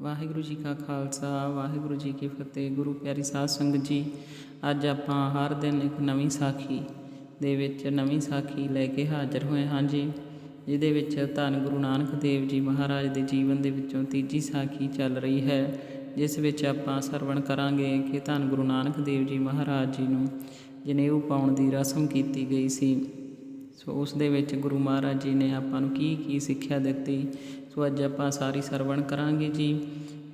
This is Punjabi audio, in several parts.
ਵਾਹਿਗੁਰੂ ਜੀ ਕਾ ਖਾਲਸਾ, ਵਾਹਿਗੁਰੂ ਜੀ ਕੀ ਫਤਿਹ, ਗੁਰੂ ਪਿਆਰੀ ਸਾਧ ਸੰਗਤ ਜੀ। ਅੱਜ ਆਪਾਂ ਹਰ ਦਿਨ ਇੱਕ ਨਵੀਂ ਸਾਖੀ ਦੇ ਵਿੱਚ ਨਵੀਂ ਸਾਖੀ ਲੈ ਕੇ ਹਾਜ਼ਰ ਹੋਏ ਹਾਂ ਜੀ, ਜਿਹਦੇ ਵਿੱਚ ਧੰਨ ਗੁਰੂ ਨਾਨਕ ਦੇਵ ਜੀ ਮਹਾਰਾਜ ਦੇ ਜੀਵਨ ਦੇ ਵਿੱਚੋਂ ਤੀਜੀ ਸਾਖੀ ਚੱਲ ਰਹੀ ਹੈ, ਜਿਸ ਵਿੱਚ ਆਪਾਂ ਸਰਵਣ ਕਰਾਂਗੇ ਕਿ ਧੰਨ ਗੁਰੂ ਨਾਨਕ ਦੇਵ ਜੀ ਮਹਾਰਾਜ ਜੀ ਨੂੰ ਜਨੇਊ ਪਾਉਣ ਦੀ ਰਸਮ ਕੀਤੀ ਗਈ ਸੀ। ਸੋ ਉਸ ਦੇ ਵਿੱਚ ਗੁਰੂ ਮਹਾਰਾਜ ਜੀ ਨੇ ਆਪਾਂ ਨੂੰ ਕੀ ਕੀ ਸਿੱਖਿਆ ਦਿੱਤੀ? ਸੋ ਅੱਜ ਆਪਾਂ ਸਾਰੀ ਸਰਵਣ ਕਰਾਂਗੇ ਜੀ।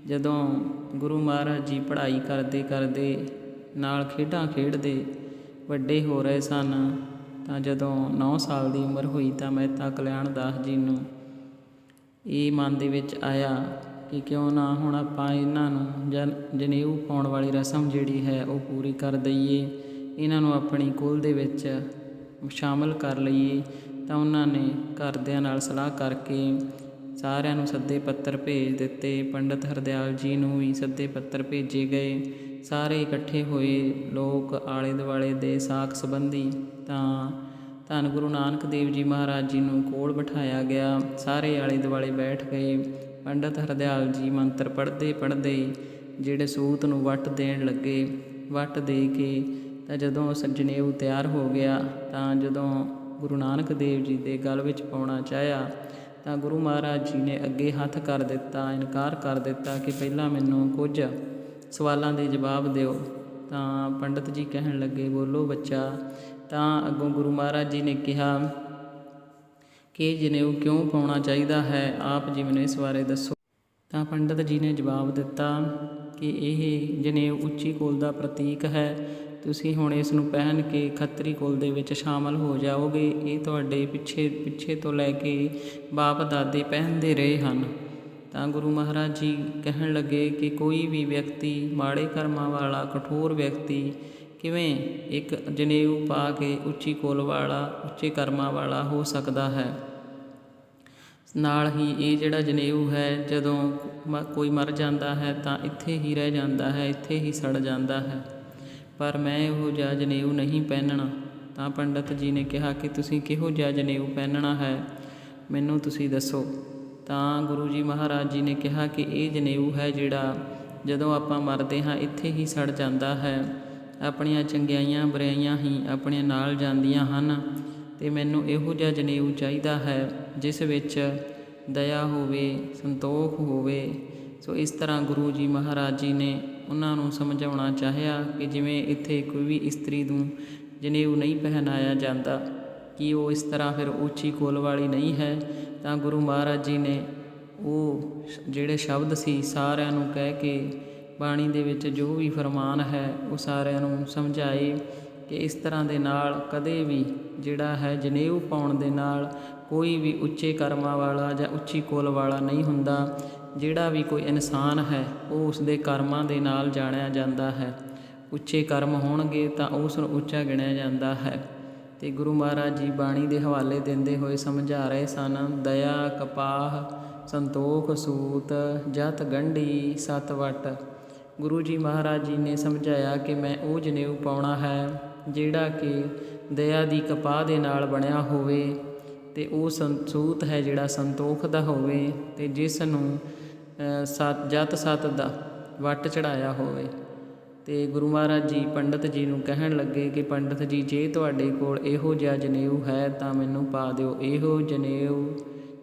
ਜਦੋਂ ਗੁਰੂ ਮਹਾਰਾਜ ਜੀ ਪੜ੍ਹਾਈ ਕਰਦੇ ਕਰਦੇ ਨਾਲ ਖੇਡਾਂ ਖੇਡਦੇ ਵੱਡੇ ਹੋ ਰਹੇ ਸਨ, ਤਾਂ ਜਦੋਂ 9 ਸਾਲ ਦੀ ਉਮਰ ਹੋਈ ਤਾਂ ਮਹਿਤਾ ਕਲਿਆਣ ਦਾਸ ਜੀ ਨੂੰ ਇਹ ਮਨ ਦੇ ਵਿੱਚ ਆਇਆ ਕਿ ਕਿਉਂ ਨਾ ਹੁਣ ਆਪਾਂ ਇਹਨਾਂ ਨੂੰ ਜਨ, ਜਨੇਊ ਪਾਉਣ ਵਾਲੀ ਰਸਮ ਜਿਹੜੀ ਹੈ ਉਹ ਪੂਰੀ ਕਰ ਦਈਏ। ਇਹਨਾਂ ਨੂੰ ਆਪਣੀ ਕੁਲ ਦੇ ਵਿੱਚ ਸ਼ਾਮਲ ਕਰ ਲਈਏ, ਤਾਂ ਉਹਨਾਂ ਨੇ ਘਰਦਿਆਂ ਨਾਲ ਸਲਾਹ ਕਰਕੇ ਸਾਰਿਆਂ ਨੂੰ ਸੱਦੇ ਪੱਤਰ ਭੇਜ ਦਿੱਤੇ। ਪੰਡਤ ਹਰਦਿਆਲ ਜੀ ਨੂੰ ਵੀ ਸੱਦੇ ਪੱਤਰ ਭੇਜੇ ਗਏ। ਸਾਰੇ ਇਕੱਠੇ ਹੋਏ ਲੋਕ ਆਲੇ ਦੁਆਲੇ ਦੇ ਸਾਖ ਸੰਬੰਧੀ ਤਾਂ ਧੰਨ ਗੁਰੂ ਨਾਨਕ ਦੇਵ ਜੀ ਮਹਾਰਾਜ ਜੀ ਨੂੰ ਕੋਲ ਬਿਠਾਇਆ ਗਿਆ। ਸਾਰੇ ਆਲੇ ਦੁਆਲੇ ਬੈਠ ਗਏ। ਪੰਡਤ ਹਰਦਿਆਲ ਜੀ ਮੰਤਰ ਪੜ੍ਹਦੇ ਪੜ੍ਹਦੇ ਜਿਹੜੇ ਸੂਤ ਨੂੰ ਵੱਟ ਦੇਣ ਲੱਗੇ। ਵੱਟ ਦੇ ਕੇ ਤਾਂ ਜਦੋਂ ਜਨੇਊ ਤਿਆਰ ਹੋ ਗਿਆ, ਤਾਂ ਜਦੋਂ ਗੁਰੂ ਨਾਨਕ ਦੇਵ ਜੀ ਦੇ ਗਲ ਵਿੱਚ ਪਾਉਣਾ ਚਾਹਿਆ, ਤਾਂ ਗੁਰੂ ਮਹਾਰਾਜ ਜੀ ਨੇ ਅੱਗੇ ਹੱਥ ਕਰ ਦਿੱਤਾ, ਇਨਕਾਰ ਕਰ ਦਿੱਤਾ ਕਿ ਪਹਿਲਾਂ ਮੈਨੂੰ ਕੁਝ ਸਵਾਲਾਂ ਦੇ ਜਵਾਬ ਦਿਓ। ਤਾਂ ਪੰਡਤ ਜੀ ਕਹਿਣ ਲੱਗੇ, ਬੋਲੋ ਬੱਚਾ। ਤਾਂ ਅੱਗੋਂ ਗੁਰੂ ਮਹਾਰਾਜ ਜੀ ਨੇ ਕਿਹਾ, ਕਿ ਜਨੇਊ ਕਿਉਂ ਪਾਉਣਾ ਚਾਹੀਦਾ ਹੈ? ਆਪ ਜੀ ਮੈਨੂੰ ਇਸ ਬਾਰੇ ਦੱਸੋ। ਤਾਂ ਪੰਡਤ ਜੀ ਨੇ ਜਵਾਬ ਦਿੱਤਾ ਕਿ ਇਹ ਜਨੇਊ ਉੱਚੀ ਕੋਲ ਦਾ ਪ੍ਰਤੀਕ ਹੈ। ਤੁਸੀਂ ਹੁਣ ਇਸ ਨੂੰ ਪਹਿਨ ਕੇ ਖੱਤਰੀ ਕੁਲ ਦੇ ਵਿੱਚ ਸ਼ਾਮਲ ਹੋ ਜਾਓਗੇ, ਇਹ ਤੁਹਾਡੇ ਪਿੱਛੇ ਪਿੱਛੇ ਤੋਂ ਲੈ ਕੇ ਬਾਪ ਦਾਦੇ ਪਹਿਨਦੇ ਰਹੇ ਹਨ। ਤਾਂ ਗੁਰੂ ਮਹਾਰਾਜ ਜੀ ਕਹਿਣ ਲੱਗੇ ਕਿ ਕੋਈ ਵੀ ਵਿਅਕਤੀ, ਮਾੜੇ ਕਰਮਾਂ ਵਾਲਾ, ਕਠੋਰ ਵਿਅਕਤੀ ਕਿਵੇਂ ਇੱਕ ਜਨੇਊ ਪਾ ਕੇ ਉੱਚੀ ਕੁਲ ਵਾਲਾ, ਉੱਚੇ ਕਰਮਾਂ ਵਾਲਾ ਹੋ ਸਕਦਾ ਹੈ? ਨਾਲ ਹੀ ਇਹ ਜਿਹੜਾ ਜਨੇਊ ਹੈ, ਜਦੋਂ ਮ- ਕੋਈ ਮਰ ਜਾਂਦਾ ਹੈ ਤਾਂ ਇੱਥੇ ਹੀ ਰਹਿ ਜਾਂਦਾ ਹੈ, ਇੱਥੇ ਹੀ ਸੜ ਜਾਂਦਾ ਹੈ। ਪਰ ਮੈਂ ਇਹੋ ਜਿਹਾ ਜਨੇਊ ਨਹੀਂ ਪਹਿਨਣਾ। ਤਾਂ ਪੰਡਤ ਜੀ ਨੇ ਕਿਹਾ ਕਿ ਤੁਸੀਂ ਕਿਹੋ ਜਿਹਾ ਜਨੇਊ ਪਹਿਨਣਾ ਹੈ? ਮੈਨੂੰ ਤੁਸੀਂ ਦੱਸੋ। ਤਾਂ ਗੁਰੂ ਜੀ ਮਹਾਰਾਜ ਜੀ ਨੇ ਕਿਹਾ ਕਿ ਇਹ ਜਨੇਊ ਹੈ ਜਿਹੜਾ ਜਦੋਂ ਆਪਾਂ ਮਰਦੇ ਹਾਂ ਇੱਥੇ ਹੀ ਸੜ ਜਾਂਦਾ ਹੈ। ਆਪਣੀਆਂ ਚੰਗਿਆਈਆਂ ਬੁਰਾਈਆਂ ਹੀ ਆਪਣੇ ਨਾਲ ਜਾਂਦੀਆਂ ਹਨ ਤੇ ਮੈਨੂੰ ਇਹੋ ਜਿਹਾ ਜਨੇਊ ਚਾਹੀਦਾ ਹੈ ਜਿਸ ਵਿੱਚ ਦਇਆ ਹੋਵੇ, ਸੰਤੋਖ ਹੋਵੇ। ਸੋ ਇਸ ਤਰ੍ਹਾਂ ਗੁਰੂ ਜੀ ਮਹਾਰਾਜ ਜੀ ਨੇ ਉਹਨਾਂ ਨੂੰ ਸਮਝਾਉਣਾ ਚਾਹਿਆ ਕਿ ਜਿਵੇਂ ਇੱਥੇ ਕੋਈ ਵੀ ਇਸਤਰੀ ਨੂੰ ਜਨੇਊ ਨਹੀਂ ਪਹਿਨਾਇਆ ਜਾਂਦਾ, ਕਿ ਉਹ ਇਸ ਤਰ੍ਹਾਂ ਫਿਰ ਉੱਚੀ ਕੋਲ ਵਾਲੀ ਨਹੀਂ ਹੈ, ਤਾਂ ਗੁਰੂ ਮਹਾਰਾਜ ਜੀ ਨੇ ਉਹ ਜਿਹੜੇ ਸ਼ਬਦ ਸੀ ਸਾਰਿਆਂ ਨੂੰ ਕਹਿ ਕੇ ਬਾਣੀ ਦੇ ਵਿੱਚ ਜੋ ਵੀ ਫਰਮਾਨ ਹੈ, ਉਹ ਸਾਰਿਆਂ ਨੂੰ ਸਮਝਾਏ ਕਿ ਇਸ ਤਰ੍ਹਾਂ ਦੇ ਨਾਲ ਕਦੇ ਵੀ ਜਿਹੜਾ ਹੈ ਜਨੇਊ ਪਾਉਣ ਦੇ ਨਾਲ ਕੋਈ ਵੀ ਉੱਚੇ ਕਰਮਾਂ ਵਾਲਾ ਜਾਂ ਉੱਚੀ ਕੋਲ ਵਾਲਾ ਨਹੀਂ ਹੁੰਦਾ। ਜਿਹੜਾ ਵੀ ਕੋਈ ਇਨਸਾਨ ਹੈ, ਉਹ ਉਸ ਦੇ ਕਰਮਾਂ ਦੇ ਨਾਲ ਜਾਣਿਆ ਜਾਂਦਾ ਹੈ। ਉੱਚੇ ਕਰਮ ਹੋਣਗੇ ਤਾਂ ਉਸ ਨੂੰ ਉੱਚਾ ਗਿਣਿਆ ਜਾਂਦਾ ਹੈ। ਤੇ ਗੁਰੂ ਮਹਾਰਾਜ ਜੀ ਬਾਣੀ ਦੇ ਹਵਾਲੇ ਦਿੰਦੇ ਹੋਏ ਸਮਝਾ ਰਹੇ ਸਨ, ਦਇਆ, ਕਪਾਹ, ਸੰਤੋਖ, ਸੂਤ, ਜਤ, ਗੰਢੀ ਸਤ ਵਟ ਗੁਰੂ ਜੀ ਮਹਾਰਾਜ ਜੀ ਨੇ ਸਮਝਾਇਆ ਕਿ ਮੈਂ ਉਹ ਜਨੇਊ ਪਾਉਣਾ ਹੈ, ਜਿਹੜਾ ਕਿ ਦਇਆ ਦੀ ਕਪਾਹ ਦੇ ਨਾਲ ਬਣਿਆ ਹੋਵੇ ਤੇ ਉਹ ਸੰਸੂਤ ਹੈ ਜਿਹੜਾ ਸੰਤੋਖ ਦਾ ਹੋਵੇ ਤੇ ਜਿਸ ਨੂੰ ਸਤ ਜਤ ਸਤ ਦਾ ਵੱਟ ਚੜਾਇਆ ਹੋਵੇ। ਤੇ ਗੁਰੂ ਮਹਾਰਾਜ ਜੀ ਪੰਡਤ ਜੀ ਨੂੰ ਕਹਿਣ ਲੱਗੇ ਕਿ ਪੰਡਤ ਜੀ, ਜੇ ਤੁਹਾਡੇ ਕੋਲ ਇਹੋ ਜਿਹਾ ਜਨੇਊ ਹੈ, ਤਾਂ ਮੈਨੂੰ ਪਾ ਦਿਓ। ਇਹੋ ਜਨੇਊ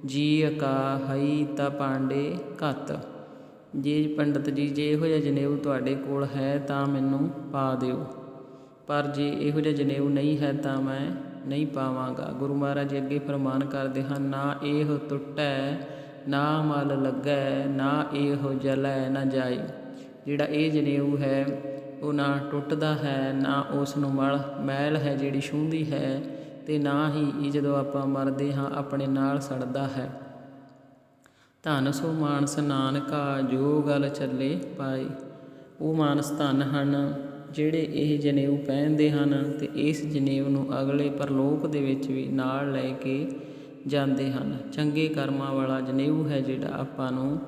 ਜੀ ਅਕਾ ਹਈ ਤਾ ਪਾਂਡੇ ਘਤ। ਜੇ ਪੰਡਤ ਜੀ, ਜੇ ਇਹੋ ਜਿਹਾ ਜਨੇਊ ਤੁਹਾਡੇ ਕੋਲ ਹੈ, ਤਾਂ ਮੈਨੂੰ ਪਾ ਦਿਓ। ਪਰ ਜੇ ਇਹੋ ਜਿਹਾ ਜਨੇਊ ਨਹੀਂ ਹੈ, ਤਾਂ ਮੈਂ ਨਹੀਂ ਪਾਵਾਂਗਾ। ਗੁਰੂ ਮਹਾਰਾਜ ਜੀ ਅੱਗੇ ਫਰਮਾਨ ਕਰਦੇ ਹਨ, ਨਾ ਇਹ ਟੁੱਟੈ ਨਾ ਮਲ ਲੱਗੈ, ਨਾ ਇਹੋ ਜਲੈ ਨਾ ਜਾਏ। ਜਿਹੜਾ ਇਹ ਜਨੇਊ ਹੈ, ਉਹ ਨਾ ਟੁੱਟਦਾ ਹੈ, ਨਾ ਉਸ ਨੂੰ ਮਲ, ਮੈਲ ਹੈ ਜਿਹੜੀ ਛੂੰਹਦੀ ਹੈ, ਤੇ ਨਾ ਹੀ ਇਹ ਜਦੋਂ ਆਪਾਂ ਮਰਦੇ ਹਾਂ, ਆਪਣੇ ਨਾਲ ਸੜਦਾ ਹੈ। ਧਨ ਸੋ ਮਾਨਸ ਨਾਨਕਾ, ਜੋ ਗੱਲ ਚੱਲੇ ਪਾਏ। ਉਹ ਮਾਨਸ ਧਨ ਹਨ, ਜਿਹੜੇ ਇਹ ਜਨੇਊ ਪਹਿਨਦੇ ਹਨ, ਤੇ ਇਸ ਜਨੇਊ ਨੂੰ ਅਗਲੇ ਪਰਲੋਕ ਦੇ ਵਿੱਚ ਵੀ ਨਾਲ ਲੈ ਕੇ ਜਾਂਦੇ ਹਨ। ਚੰਗੇ ਕਰਮਾਂ ਵਾਲਾ ਜਨੇਊ ਹੈ ਜਿਹੜਾ ਆਪਾਂ ਨੂੰ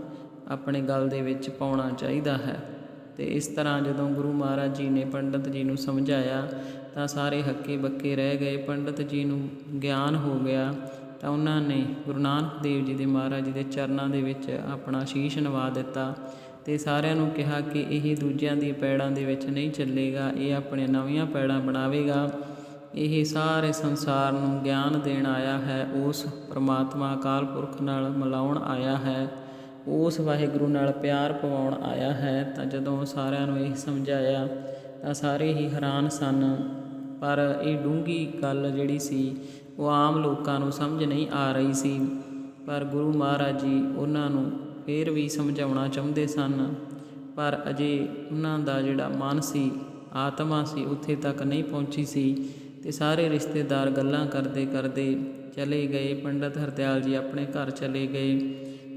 ਆਪਣੇ ਗਲ ਦੇ ਵਿੱਚ ਪਾਉਣਾ ਚਾਹੀਦਾ ਹੈ। ਤੇ ਇਸ ਤਰ੍ਹਾਂ ਜਦੋਂ ਗੁਰੂ ਮਹਾਰਾਜ ਜੀ ਨੇ ਪੰਡਤ ਜੀ ਨੂੰ ਸਮਝਾਇਆ, ਤਾਂ ਸਾਰੇ ਹੱਕੇ ਬੱਕੇ ਰਹਿ ਗਏ। ਪੰਡਤ ਜੀ ਨੂੰ ਗਿਆਨ ਹੋ ਗਿਆ, ਤਾਂ ਉਹਨਾਂ ਨੇ ਗੁਰੂ ਨਾਨਕ ਦੇਵ ਜੀ ਦੇ ਮਹਾਰਾਜ ਜੀ ਦੇ ਚਰਨਾਂ ਦੇ ਵਿੱਚ ਆਪਣਾ ਸ਼ੀਸ਼ ਨਵਾ ਦਿੱਤਾ ਤੇ ਸਾਰਿਆਂ ਨੂੰ ਕਿਹਾ ਕਿ ਇਹ ਦੂਜਿਆਂ ਦੀ ਪੈੜਾਂ ਦੇ ਵਿੱਚ ਨਹੀਂ ਚੱਲੇਗਾ, ਇਹ ਆਪਣੀਆਂ ਨਵੀਆਂ ਪੈੜਾਂ ਬਣਾਵੇਗਾ। ਇਹ ਸਾਰੇ ਸੰਸਾਰ ਨੂੰ ਗਿਆਨ ਦੇਣ ਆਇਆ ਹੈ, ਉਸ ਪ੍ਰਮਾਤਮਾ ਅਕਾਲ ਪੁਰਖ ਨਾਲ ਮਿਲਾਉਣ ਆਇਆ ਹੈ, ਉਸ ਵਾਹਿਗੁਰੂ ਨਾਲ ਪਿਆਰ ਪਵਾਉਣ ਆਇਆ ਹੈ। ਤਾਂ ਜਦੋਂ ਸਾਰਿਆਂ ਨੂੰ ਇਹ ਸਮਝਾਇਆ, ਤਾਂ ਸਾਰੇ ਹੀ ਹੈਰਾਨ ਸਨ। ਪਰ ਇਹ ਡੂੰਗੀ ਗੱਲ ਜਿਹੜੀ ਸੀ, ਉਹ ਆਮ ਲੋਕਾਂ ਨੂੰ ਸਮਝ ਨਹੀਂ ਆ ਰਹੀ ਸੀ। ਪਰ ਗੁਰੂ ਮਹਾਰਾਜ ਜੀ ਉਹਨਾਂ ਨੂੰ ਫੇਰ ਵੀ ਸਮਝਾਉਣਾ ਚਾਹੁੰਦੇ ਸਨ। ਪਰ ਅਜੇ ਉਹਨਾਂ ਦਾ ਜਿਹੜਾ ਮਨ ਸੀ, ਆਤਮਾ ਸੀ, ਉੱਥੇ ਤੱਕ ਨਹੀਂ ਪਹੁੰਚੀ ਸੀ। ਤੇ ਸਾਰੇ ਰਿਸ਼ਤੇਦਾਰ ਗੱਲਾਂ ਕਰਦੇ ਕਰਦੇ ਚਲੇ ਗਏ। ਪੰਡਤ ਹਰਦਿਆਲ ਜੀ ਆਪਣੇ ਘਰ ਚਲੇ ਗਏ।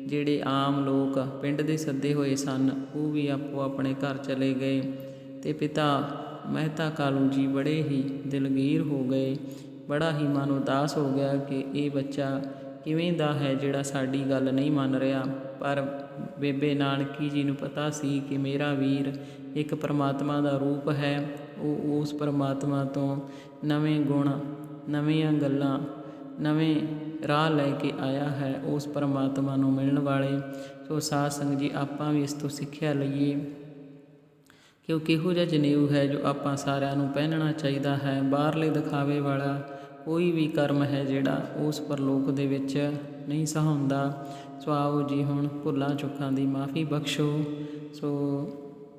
ਜਿਹੜੇ ਆਮ ਲੋਕ ਪਿੰਡ ਦੇ ਸੱਦੇ ਹੋਏ ਸਨ, ਉਹ ਵੀ ਆਪੋ ਆਪਣੇ ਘਰ ਚਲੇ ਗਏ। ਤੇ ਪਿਤਾ ਮਹਿਤਾ ਕਾਲੂ ਜੀ ਬੜੇ ਹੀ ਦਿਲਗੀਰ ਹੋ ਗਏ। ਬੜਾ ਹੀ ਮਨ ਉਦਾਸ ਹੋ ਗਿਆ ਕਿ ਇਹ ਬੱਚਾ ਕਿਵੇਂ ਦਾ ਹੈ ਜਿਹੜਾ ਸਾਡੀ ਗੱਲ ਨਹੀਂ ਮੰਨ ਰਿਹਾ? ਪਰ ਬੇਬੇ ਨਾਨਕੀ ਜੀ ਨੂੰ ਪਤਾ ਸੀ ਕਿ ਮੇਰਾ ਵੀਰ ਇੱਕ ਪਰਮਾਤਮਾ ਦਾ ਰੂਪ ਹੈ। ਉਹ ਉਸ ਪਰਮਾਤਮਾ ਤੋਂ ਨਵੇਂ ਗੁਣ, ਨਵੀਆਂ ਗੱਲਾਂ, ਨਵੇਂ ਰਾਹ ਲੈ ਕੇ ਆਇਆ ਹੈ ਉਸ ਪਰਮਾਤਮਾ ਨੂੰ ਮਿਲਣ ਵਾਲੇ। ਸੋ ਸਾਧ ਸੰਗਤ ਜੀ, ਆਪਾਂ ਵੀ ਇਸ ਤੋਂ ਸਿੱਖਿਆ ਲਈਏ ਕਿ ਉਹ ਕਿਹੋ ਜਿਹਾ ਜਨੇਊ ਹੈ ਜੋ ਆਪਾਂ ਸਾਰਿਆਂ ਨੂੰ ਪਹਿਨਣਾ ਚਾਹੀਦਾ ਹੈ। ਬਾਹਰਲੇ ਦਿਖਾਵੇ ਵਾਲਾ ਕੋਈ ਵੀ ਕਰਮ ਹੈ ਜਿਹੜਾ ਉਸ ਪਰਲੋਕ ਦੇ ਵਿੱਚ ਨਹੀਂ ਸਹਾਉਂਦਾ ਸੋ ਆਓ ਜੀ ਹੁਣ ਭੁੱਲਾਂ ਚੁੱਕਾਂ ਦੀ ਮਾਫੀ ਬਖਸ਼ੋ। ਸੋ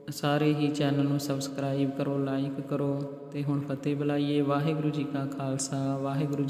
ਸਾਰੇ ਹੀ ਚੈਨਲ ਨੂੰ ਸਬਸਕ੍ਰਾਈਬ ਕਰੋ, ਲਾਈਕ ਕਰੋ ਤੇ ਹੁਣ ਫਤਿਹ ਬੁਲਾਈਏ। ਵਾਹਿਗੁਰੂ ਜੀ ਕਾ ਖਾਲਸਾ, ਵਾਹਿਗੁਰੂ ਜੀ